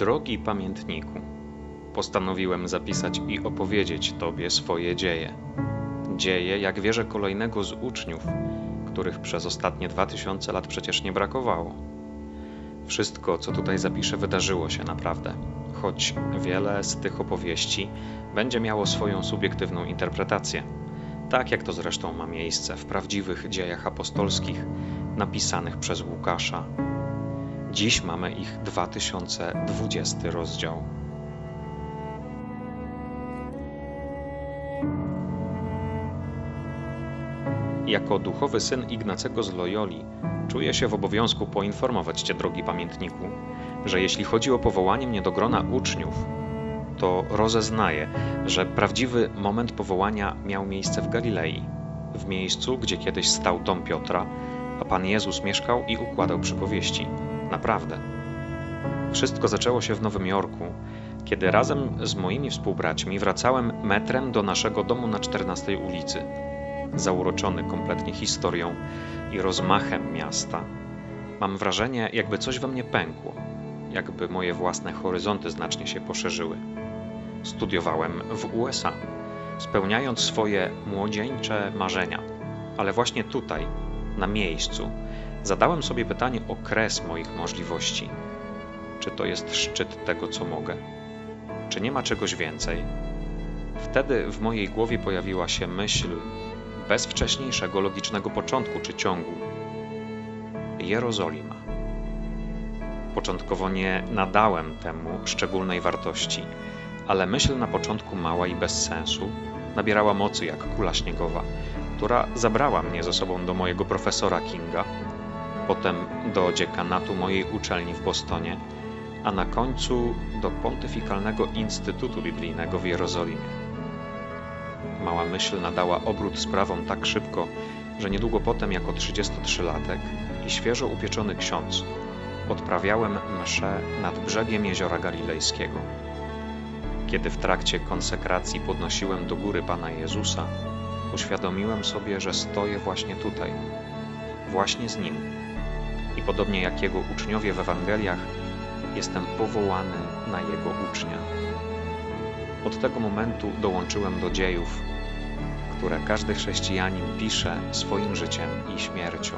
Drogi pamiętniku, postanowiłem zapisać i opowiedzieć Tobie swoje dzieje. Dzieje, jak wierzę, kolejnego z uczniów, których przez ostatnie dwa tysiące lat przecież nie brakowało. Wszystko, co tutaj zapiszę, wydarzyło się naprawdę, choć wiele z tych opowieści będzie miało swoją subiektywną interpretację, tak jak to zresztą ma miejsce w prawdziwych dziejach apostolskich napisanych przez Łukasza. Dziś mamy ich 2020 rozdział. Jako duchowy syn Ignacego z Loyoli czuję się w obowiązku poinformować Cię, drogi pamiętniku, że jeśli chodzi o powołanie mnie do grona uczniów, to rozeznaję, że prawdziwy moment powołania miał miejsce w Galilei, w miejscu, gdzie kiedyś stał dom Piotra, a Pan Jezus mieszkał i układał przypowieści. Naprawdę. Wszystko zaczęło się w Nowym Jorku, kiedy razem z moimi współbraćmi wracałem metrem do naszego domu na 14 ulicy. Zauroczony kompletnie historią i rozmachem miasta, mam wrażenie, jakby coś we mnie pękło, jakby moje własne horyzonty znacznie się poszerzyły. Studiowałem w USA, spełniając swoje młodzieńcze marzenia, ale właśnie tutaj, na miejscu, zadałem sobie pytanie o kres moich możliwości. Czy to jest szczyt tego, co mogę? Czy nie ma czegoś więcej? Wtedy w mojej głowie pojawiła się myśl bez wcześniejszego logicznego początku czy ciągu. Jerozolima. Początkowo nie nadałem temu szczególnej wartości, ale myśl na początku mała i bez sensu nabierała mocy jak kula śniegowa, która zabrała mnie ze sobą do mojego profesora Kinga, potem do dziekanatu mojej uczelni w Bostonie, a na końcu do Pontyfikalnego Instytutu Biblijnego w Jerozolimie. Mała myśl nadała obrót sprawom tak szybko, że niedługo potem, jako 33-latek i świeżo upieczony ksiądz, odprawiałem mszę nad brzegiem jeziora Galilejskiego. Kiedy w trakcie konsekracji podnosiłem do góry Pana Jezusa, uświadomiłem sobie, że stoję właśnie tutaj, właśnie z Nim. I podobnie jak Jego uczniowie w Ewangeliach, jestem powołany na Jego ucznia. Od tego momentu dołączyłem do dziejów, które każdy chrześcijanin pisze swoim życiem i śmiercią.